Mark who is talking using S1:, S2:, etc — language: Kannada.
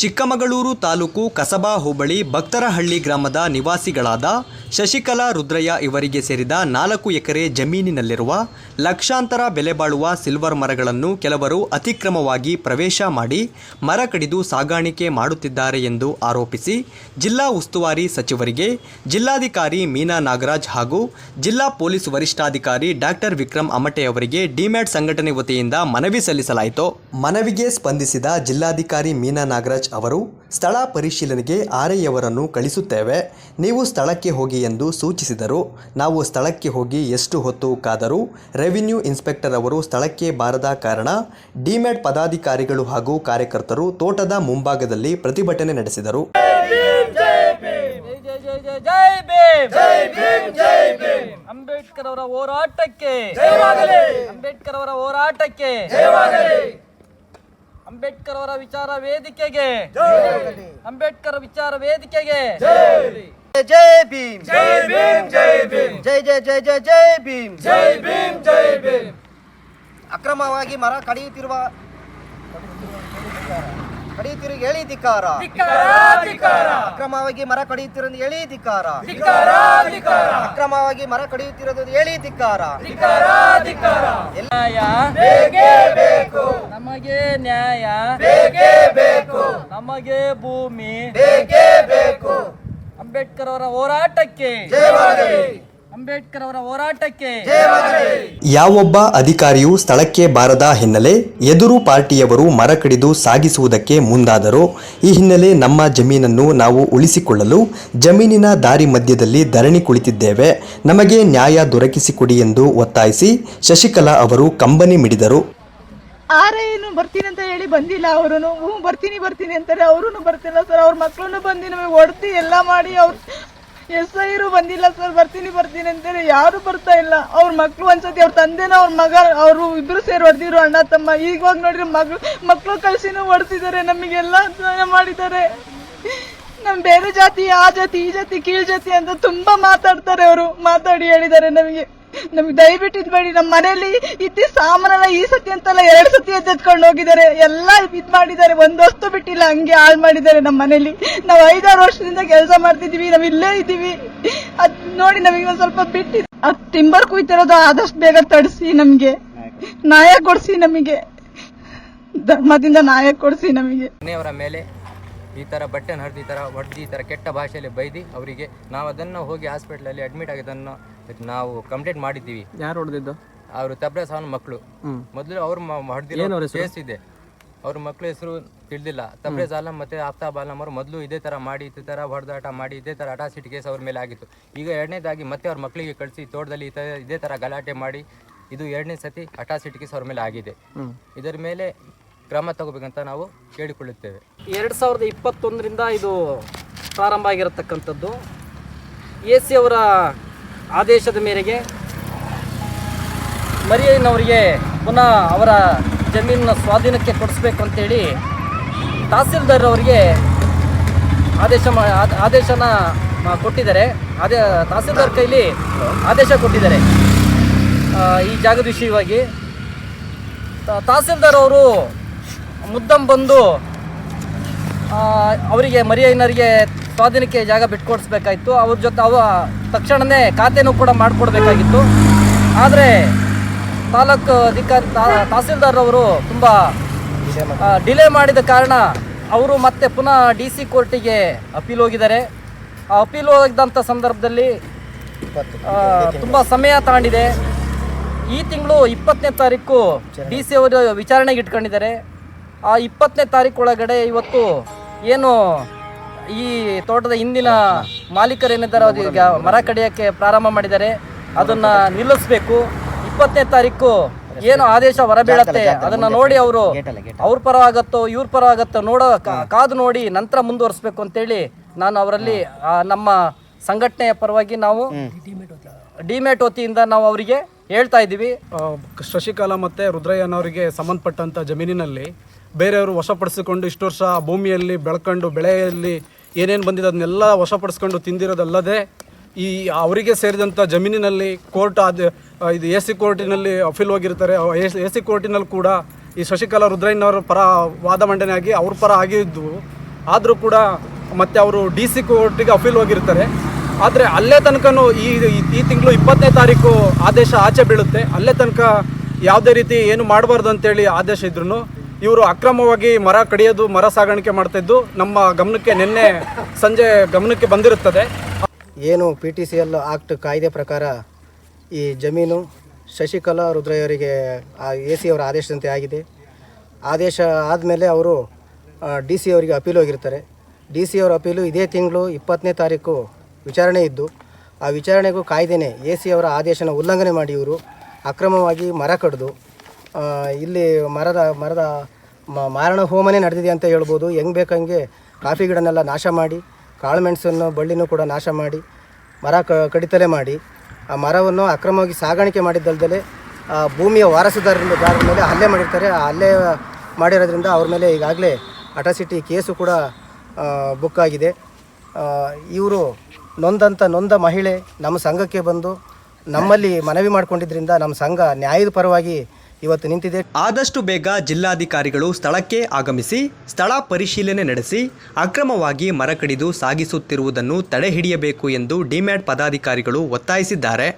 S1: ಚಿಕ್ಕಮಗಳೂರು ತಾಲೂಕು ಕಸಬಾ ಹೋಬಳಿ ಭಕ್ತರಹಳ್ಳಿ ಗ್ರಾಮದ ನಿವಾಸಿಗಳಾದ ಶಶಿಕಲಾ ರುದ್ರಯ್ಯ ಇವರಿಗೆ ಸೇರಿದ ನಾಲ್ಕು ಎಕರೆ ಜಮೀನಿನಲ್ಲಿರುವ ಲಕ್ಷಾಂತರ ಬೆಲೆ ಬಾಳುವ ಸಿಲ್ವರ್ ಮರಗಳನ್ನು ಕೆಲವರು ಅತಿಕ್ರಮವಾಗಿ ಪ್ರವೇಶ ಮಾಡಿ ಮರ ಕಡಿದು ಸಾಗಾಣಿಕೆ ಮಾಡುತ್ತಿದ್ದಾರೆ ಎಂದು ಆರೋಪಿಸಿ ಜಿಲ್ಲಾ ಉಸ್ತುವಾರಿ ಸಚಿವರಿಗೆ ಜಿಲ್ಲಾಧಿಕಾರಿ ಮೀನಾ ನಾಗರಾಜ್ ಹಾಗೂ ಜಿಲ್ಲಾ ಪೊಲೀಸ್ ವರಿಷ್ಠಾಧಿಕಾರಿ ಡಾಕ್ಟರ್ ವಿಕ್ರಮ್ ಅಮಟೆ ಅವರಿಗೆ ಡಿಮ್ಯಾಟ್ ಸಂಘಟನೆ ವತಿಯಿಂದ ಮನವಿ ಸಲ್ಲಿಸಲಾಯಿತು. ಮನವಿಗೆ ಸ್ಪಂದಿಸಿದ ಜಿಲ್ಲಾಧಿಕಾರಿ ಮೀನಾ ನಾಗರಾಜ್ ಅವರು ಸ್ಥಳ ಪರಿಶೀಲನೆಗೆ ಆರ್ಐಯವರನ್ನು ಕಳಿಸುತ್ತೇವೆ. ನೀವು ಸ್ಥಳಕ್ಕೆ ಹೋಗಿ ಎಂದು ಸೂಚಿಸಿದರು. ನಾವು ಸ್ಥಳಕ್ಕೆ ಹೋಗಿ ಎಷ್ಟು ಹೊತ್ತು ಕಾದರೂ ರೆವಿನ್ಯೂ ಇನ್ಸ್ಪೆಕ್ಟರ್ ಅವರು ಸ್ಥಳಕ್ಕೆ ಬಾರದ ಕಾರಣ ಡಿಮ್ಯಾಟ್ ಪದಾಧಿಕಾರಿಗಳು ಹಾಗೂ ಕಾರ್ಯಕರ್ತರು ತೋಟದ ಮುಂಭಾಗದಲ್ಲಿ ಪ್ರತಿಭಟನೆ ನಡೆಸಿದರು.
S2: ಅಂಬೇಡ್ಕರ್ ಅವರ ಹೋರಾಟಕ್ಕೆ, ಅಂಬೇಡ್ಕರ್ ಅವರ ಹೋರಾಟಕ್ಕೆ ಅಂಬೇಡ್ಕರ್ ಅವರ ವಿಚಾರ ವೇದಿಕೆಗೆ. ಅಂಬೇಡ್ಕರ್ ವಿಚಾರ ವೇದಿಕೆಗೆ.
S3: ಜೈ. ಭೀಮ್. ಜೈ ಭೀಮ್ ಜೈ ಭೀಮ್. ಜೈ ಜೈ ಜೈ ಜೈ ಜೈ ಭೀಮ್. ಜೈ ಭೀಮ್ ಜೈ ಭೀಮ್. ಅಕ್ರಮವಾಗಿ ಮರ ಕಡಿಯುತ್ತಿರುವ ಕಡಿಯುತ್ತಿರುವ ಹೇಳಿ ಧಿಕ್ಕಾರ. ಅಕ್ರಮವಾಗಿ ಮರ ಕಡಿಯುತ್ತಿರುವ ಹೇಳಿ ಧಿಕ್ಕಾರ. ಅಕ್ರಮವಾಗಿ ಮರ ಕಡಿಯುತ್ತಿರೋದು ಹೇಳಿ ಧಿಕ್ಕಾರ.
S2: ನ್ಯಾಯ.
S3: ಬೇಕು.
S2: ನಮಗೆ ನ್ಯಾಯ.
S3: ಬೇಕೇ ಬೇಕು.
S2: ನಮಗೆ ಭೂಮಿ.
S3: ಬೇಕೇ ಬೇಕು.
S2: ಅಂಬೇಡ್ಕರ್ ಅವರ ಹೋರಾಟಕ್ಕೆ.
S3: ಜಯವಾಗಲಿ.
S2: ಅಂಬೇಡ್ಕರ್ ಅವರ ಹೋರಾಟಕ್ಕೆ.
S3: ಜಯವಾಗಲಿ
S1: ಯಾವೊಬ್ಬ ಅಧಿಕಾರಿಯು ಸ್ಥಳಕ್ಕೆ ಬಾರದ ಹಿನ್ನೆಲೆ ಎದುರು ಪಾರ್ಟಿಯವರು ಮರ ಕಡಿದು ಸಾಗಿಸುವುದಕ್ಕೆ ಮುಂದಾದರೂ ಈ ಹಿನ್ನೆಲೆ ನಮ್ಮ ಜಮೀನನ್ನು ನಾವು ಉಳಿಸಿಕೊಳ್ಳಲು ಜಮೀನಿನ ದಾರಿ ಮಧ್ಯದಲ್ಲಿ ಧರಣಿ ಕುಳಿತಿದ್ದೇವೆ. ನಮಗೆ ನ್ಯಾಯ ದೊರಕಿಸಿಕೊಡಿ ಎಂದು ಒತ್ತಾಯಿಸಿ ಶಶಿಕಲಾ ಅವರು ಕಂಬನಿ ಮಿಡಿದರು.
S4: ಆರೇನು ಬರ್ತೀನಿ ಅಂತ ಹೇಳಿ ಬಂದಿಲ್ಲ ಅವರು ಹ್ಞೂ ಬರ್ತೀನಿ ಬರ್ತೀನಿ ಅಂತಾರೆ. ಅವರು ಬರ್ತಿಲ್ಲ ಸರ್. ಅವ್ರ ಮಕ್ಕಳನ್ನು ಬಂದು ನಮಗೆ ಹೊಡ್ತಿ ಎಲ್ಲ ಮಾಡಿ ಅವ್ರು ಎಸ್ ಐರು ಬಂದಿಲ್ಲ ಸರ್, ಬರ್ತೀನಿ ಬರ್ತೀನಿ ಅಂತೇಳಿ ಯಾರು ಬರ್ತಾ ಇಲ್ಲ. ಅವ್ರ ಮಕ್ಳು ಒಂದ್ಸತಿ ಅವ್ರ ತಂದೆನ ಅವ್ರ ಮಗ, ಅವರು ಇಬ್ರು ಸೇರಿ ಹೊಡೆದಿರು ಅಣ್ಣ, ತಮ್ಮ. ಈಗವಾಗ ನೋಡ್ರಿ ಮಗಳು ಮಕ್ಕಳು ಕಳ್ಸಿನೂ ಹೊಡೆಸಿದ್ದಾರೆ, ನಮಗೆಲ್ಲ ಸಹಾಯ ಮಾಡಿದ್ದಾರೆ. ನಮ್ ಬೇರೆ ಜಾತಿ, ಆ ಜಾತಿ, ಈ ಜಾತಿ, ಕೀಳ್ ಜಾತಿ ಅಂತ ತುಂಬಾ ಮಾತಾಡ್ತಾರೆ ಅವರು. ಮಾತಾಡಿ ಹೇಳಿದ್ದಾರೆ ನಮಗೆ. ನಮ್ಗೆ ದಯವಿಟ್ಟು ಇದ್ ಬೇಡಿ ನಮ್ಮ ಮನೆಯಲ್ಲಿ ಇದ್ದಿ ಸಾಮಾನೆಲ್ಲ ಈ ಸತಿ ಅಂತಲ್ಲ ಎರಡು ಸತಿ ಎದ್ದೆತ್ಕೊಂಡು ಹೋಗಿದ್ದಾರೆ ಎಲ್ಲ ಇದ್ ಮಾಡಿದ್ದಾರೆ ಒಂದ್ ವಸ್ತು ಬಿಟ್ಟಿಲ್ಲ ಹಂಗೆ ಹಾಳು ಮಾಡಿದ್ದಾರೆ ನಮ್ಮ ಮನೆಯಲ್ಲಿ. ನಾವು ಐದಾರು ವರ್ಷದಿಂದ ಕೆಲಸ ಮಾಡ್ತಿದೀವಿ ನಾವ್ ಇಲ್ಲೇ ಇದೀವಿ ಅದ್ ನೋಡಿ ನಮಗೆ ಒಂದ್ ಸ್ವಲ್ಪ ಬಿಟ್ಟಿ ಅದ್ ತಿಂಬರ್ ಕುಯ್ತಿರೋದು ಆದಷ್ಟು ಬೇಗ ತಡಿಸಿ ನಮ್ಗೆ. ನ್ಯಾಯ ಕೊಡ್ಸಿ ನಮಗೆ. ಧರ್ಮದಿಂದ ನ್ಯಾಯ ಕೊಡ್ಸಿ ನಮಗೆ.
S5: ಮನೆಯವರ ಮೇಲೆ ಈ ಥರ ಬಟ್ಟೆನ ಹರಿದು ಈ ಥರ ಹೊಡೆದು ಈ ಥರ ಕೆಟ್ಟ ಭಾಷೆಯಲ್ಲಿ ಬೈದು ಅವರಿಗೆ ನಾವು ಅದನ್ನು ಹೋಗಿ ಹಾಸ್ಪಿಟ್ಲಲ್ಲಿ ಅಡ್ಮಿಟ್ ಆಗಿದ್ದನ್ನು ನಾವು ಕಂಪ್ಲೇಂಟ್ ಮಾಡಿದ್ದೀವಿ.
S6: ಯಾರು ಹೊಡೆದಿದ್ದು?
S5: ಅವರು ತಬ್ರೆ ಸಾವನ್ ಮಕ್ಕಳು ಮೊದಲು ಅವರು ಹೊಡೆದಿರೋ ಕೇಸ್ ಇದೆ. ಅವ್ರ ಮಕ್ಕಳ ಹೆಸರು ತಿಳಿದಿಲ್ಲ. ತಬ್ರೆ ಸಾಲಂ ಮತ್ತೆ ಆಫ್ತಾಬ್ ಆಲಂ ಅವರು ಮೊದಲು ಇದೇ ಥರ ಮಾಡಿ ಇದೇ ಥರ ಹೊಡೆದಾಟ ಮಾಡಿ ಇದೇ ಥರ ಅಟಾಸಿಟಿ ಕೇಸ್ ಅವ್ರ ಮೇಲೆ ಆಗಿತ್ತು. ಈಗ ಎರಡನೇದಾಗಿ ಮತ್ತೆ ಅವ್ರ ಮಕ್ಕಳಿಗೆ ಕಳಿಸಿ ತೋಟದಲ್ಲಿ ಈ ಇದೇ ಥರ ಗಲಾಟೆ ಮಾಡಿ ಇದು ಎರಡನೇ ಸತಿ ಅಟಾಸಿಟಿ ಕೇಸ್ ಅವ್ರ ಮೇಲೆ ಆಗಿದೆ. ಇದರ ಮೇಲೆ ಕ್ರಮ ತಗೋಬೇಕಂತ ನಾವು ಕೇಳಿಕೊಳ್ಳುತ್ತೇವೆ.
S2: ಎರಡು ಸಾವಿರದ ಇಪ್ಪತ್ತೊಂದರಿಂದ ಇದು ಪ್ರಾರಂಭ ಆಗಿರತಕ್ಕಂಥದ್ದು. ಎ ಸಿ ಅವರ ಆದೇಶದ ಮೇರೆಗೆ ಮರಿಯನವರಿಗೆ ಪುನಃ ಅವರ ಜಮೀನನ್ನ ಸ್ವಾಧೀನಕ್ಕೆ ಕೊಡಿಸ್ಬೇಕು ಅಂತೇಳಿ ತಹಸೀಲ್ದಾರ್ ಅವರಿಗೆ ಆದೇಶ ಮಾ, ಆದ- ಆದೇಶನ ಕೊಟ್ಟಿದ್ದಾರೆ. ಅದೇ ತಹಸೀಲ್ದಾರ್ ಕೈಲಿ ಆದೇಶ ಕೊಟ್ಟಿದ್ದಾರೆ. ಈ ಜಾಗದ ವಿಷಯವಾಗಿ. ತಹಸೀಲ್ದಾರ್ ಅವರು ಮುದ್ದಂ ಬಂದು ಅವರಿಗೆ ಮರಿಯಣ್ಣರಿಗೆ ಸ್ವಾಧೀನಕ್ಕೆ ಜಾಗ ಬಿಟ್ಕೊಡಿಸ್ಬೇಕಾಯಿತು. ಅವ್ರ ಜೊತೆ ಅವ ತಕ್ಷಣವೇ ಖಾತೆನೂ ಕೂಡ ಮಾಡಿಕೊಡ್ಬೇಕಾಗಿತ್ತು. ಆದರೆ ತಾಲೂಕು ಅಧಿಕಾರಿ, ತಾ- ತಹಸೀಲ್ದಾರ್ ಅವರು ತುಂಬ ಡಿಲೇ ಮಾಡಿದ ಕಾರಣ ಅವರು ಮತ್ತೆ ಪುನಃ ಡಿ ಸಿ ಕೋರ್ಟಿಗೆ ಅಪೀಲ್ ಹೋಗಿದ್ದಾರೆ. ಆ ಅಪೀಲ್ ಹೋಗಿದ್ದಂಥ ಸಂದರ್ಭದಲ್ಲಿ ತುಂಬ ಸಮಯ ತಗೊಂಡಿದೆ ಈ ತಿಂಗಳು ಇಪ್ಪತ್ತನೇ ತಾರೀಕು ಡಿ ಸಿ ಅವರು ವಿಚಾರಣೆಗೆ ಇಟ್ಕೊಂಡಿದ್ದಾರೆ. ಆ ಇಪ್ಪತ್ತನೇ ತಾರೀಕು ಒಳಗಡೆ ಇವತ್ತು ಏನು ಈ ತೋಟದ ಹಿಂದಿನ ಮಾಲೀಕರೇನಿದ್ದಾರೆ ಅದು ಈಗ ಮರ ಕಡಿಯೋಕ್ಕೆ ಪ್ರಾರಂಭ ಮಾಡಿದ್ದಾರೆ. ಅದನ್ನ ನಿಲ್ಲಿಸ್ಬೇಕು. ಇಪ್ಪತ್ತನೇ ತಾರೀಕು ಏನು ಆದೇಶ ಹೊರಬೀಳತ್ತೆ ಅದನ್ನ ನೋಡಿ ಅವರು ಅವ್ರ ಪರ ಆಗತ್ತೋ ಇವ್ರ ಪರ ಆಗತ್ತೋ ನೋಡೋ ಕಾದು ನೋಡಿ ನಂತರ ಮುಂದುವರಿಸ್ಬೇಕು ಅಂತೇಳಿ ನಾನು ಅವರಲ್ಲಿ ನಮ್ಮ ಸಂಘಟನೆಯ ಪರವಾಗಿ ನಾವು ಡಿಮೆಟ್ ವತಿಯಿಂದ ನಾವು ಅವರಿಗೆ ಹೇಳ್ತಾ ಇದ್ದೀವಿ.
S6: ಶಶಿಕಲಾ ಮತ್ತು ರುದ್ರಯ್ಯನವರಿಗೆ ಸಂಬಂಧಪಟ್ಟಂಥ ಜಮೀನಿನಲ್ಲಿ ಬೇರೆಯವರು ವಶಪಡಿಸಿಕೊಂಡು ಇಷ್ಟು ವರ್ಷ ಭೂಮಿಯಲ್ಲಿ ಬೆಳ್ಕೊಂಡು ಬೆಳೆಯಲ್ಲಿ ಏನೇನು ಬಂದಿದೆ ಅದನ್ನೆಲ್ಲ ವಶಪಡಿಸ್ಕೊಂಡು ತಿಂದಿರೋದಲ್ಲದೆ ಈ ಅವರಿಗೆ ಸೇರಿದಂಥ ಜಮೀನಿನಲ್ಲಿ ಕೋರ್ಟ್ ಆದ ಇದು ಎ ಸಿ ಕೋರ್ಟಿನಲ್ಲಿ ಅಫೀಲ್ ಹೋಗಿರ್ತಾರೆ. ಎ ಸಿ ಕೋರ್ಟಿನಲ್ಲಿ ಕೂಡ ಈ ಶಶಿಕಲಾ ರುದ್ರಯ್ಯನವರ ಪರ ವಾದ ಮಂಡನೆ ಆಗಿ ಅವ್ರ ಪರ ಆಗಿದ್ದು, ಆದರೂ ಕೂಡ ಮತ್ತು ಅವರು ಡಿ ಸಿ ಕೋರ್ಟಿಗೆ ಅಫೀಲ್ ಹೋಗಿರ್ತಾರೆ. ಆದರೆ ಅಲ್ಲೇ ತನಕನೂ ಈ ಈ ತಿಂಗಳು ಇಪ್ಪತ್ತನೇ ತಾರೀಕು ಆದೇಶ ಆಚೆ ಬೀಳುತ್ತೆ. ಅಲ್ಲೇ ತನಕ ಯಾವುದೇ ರೀತಿ ಏನು ಮಾಡಬಾರ್ದು ಅಂತೇಳಿ ಆದೇಶ ಇದ್ರೂ ಇವರು ಅಕ್ರಮವಾಗಿ ಮರ ಕಡಿಯೋದು, ಮರ ಸಾಗಾಣಿಕೆ ಮಾಡ್ತಿದ್ದು ನಮ್ಮ ಗಮನಕ್ಕೆ ನಿನ್ನೆ ಸಂಜೆ ಗಮನಕ್ಕೆ ಬಂದಿರುತ್ತದೆ.
S3: ಏನು P T C L act ಕಾಯ್ದೆ ಪ್ರಕಾರ ಈ ಜಮೀನು ಶಶಿಕಲಾ ರುದ್ರಯ್ಯವರಿಗೆ ಎ ಸಿ ಅವರ ಆದೇಶದಂತೆ ಆಗಿದೆ. ಆದೇಶ ಆದಮೇಲೆ ಅವರು ಡಿ ಸಿ ಅವರಿಗೆ ಅಪೀಲ್ ಹೋಗಿರ್ತಾರೆ. ಡಿ ಸಿ ಅವರ ಅಪೀಲು ಇದೇ ತಿಂಗಳು ಇಪ್ಪತ್ತನೇ ತಾರೀಕು ವಿಚಾರಣೆ ಇದ್ದು, ಆ ವಿಚಾರಣೆಗೂ ಕಾಯ್ದೆನೇ ಎ ಸಿ ಅವರ ಆದೇಶನ ಉಲ್ಲಂಘನೆ ಮಾಡಿ ಇವರು ಅಕ್ರಮವಾಗಿ ಮರ ಕಡಿದು ಇಲ್ಲಿ ಮರದ ಮರದ ಮಾರಣ ಹೋಮನೇ ನಡೆದಿದೆ ಅಂತ ಹೇಳ್ಬೋದು. ಹೆಂಗೆ ಬೇಕಂಗೆ ಕಾಫಿ ಗಿಡನೆಲ್ಲ ನಾಶ ಮಾಡಿ ಕಾಳುಮೆಣಸನ್ನು ಬಳ್ಳಿನೂ ಕೂಡ ನಾಶ ಮಾಡಿ, ಮರ ಕಡಿತಲೆ ಮಾಡಿ, ಆ ಮರವನ್ನು ಅಕ್ರಮವಾಗಿ ಸಾಗಾಣಿಕೆ ಮಾಡಿದ್ದಲ್ದಲೆ ಭೂಮಿಯ ವಾರಸುದಾರರಿಂದ ದಾರರ ಮೇಲೆ ಹಲ್ಲೆ ಮಾಡಿರ್ತಾರೆ. ಆ ಹಲ್ಲೆ ಮಾಡಿರೋದ್ರಿಂದ ಅವ್ರ ಮೇಲೆ ಈಗಾಗಲೇ ಅಟಾಸಿಟಿ ಕೇಸು ಕೂಡ ಬುಕ್ ಆಗಿದೆ. ಇವರು ನೊಂದಂಥ ನೊಂದ ಮಹಿಳೆ ನಮ್ಮ ಸಂಘಕ್ಕೆ ಬಂದು ನಮ್ಮಲ್ಲಿ ಮನವಿ ಮಾಡಿಕೊಂಡಿದ್ದರಿಂದ ನಮ್ಮ ಸಂಘ ನ್ಯಾಯದ ಪರವಾಗಿ ಇವತ್ತು ನಿಂತಿದೆ.
S1: ಆದಷ್ಟು ಬೇಗ ಜಿಲ್ಲಾಧಿಕಾರಿಗಳು ಸ್ಥಳಕ್ಕೆ ಆಗಮಿಸಿ, ಸ್ಥಳ ಪರಿಶೀಲನೆ ನಡೆಸಿ, ಅಕ್ರಮವಾಗಿ ಮರ ಕಡಿದು ಸಾಗಿಸುತ್ತಿರುವುದನ್ನು ತಡೆಹಿಡಿಯಬೇಕು ಎಂದು ಡಿಮ್ಯಾಟ್ ಪದಾಧಿಕಾರಿಗಳು ಒತ್ತಾಯಿಸಿದ್ದಾರೆ.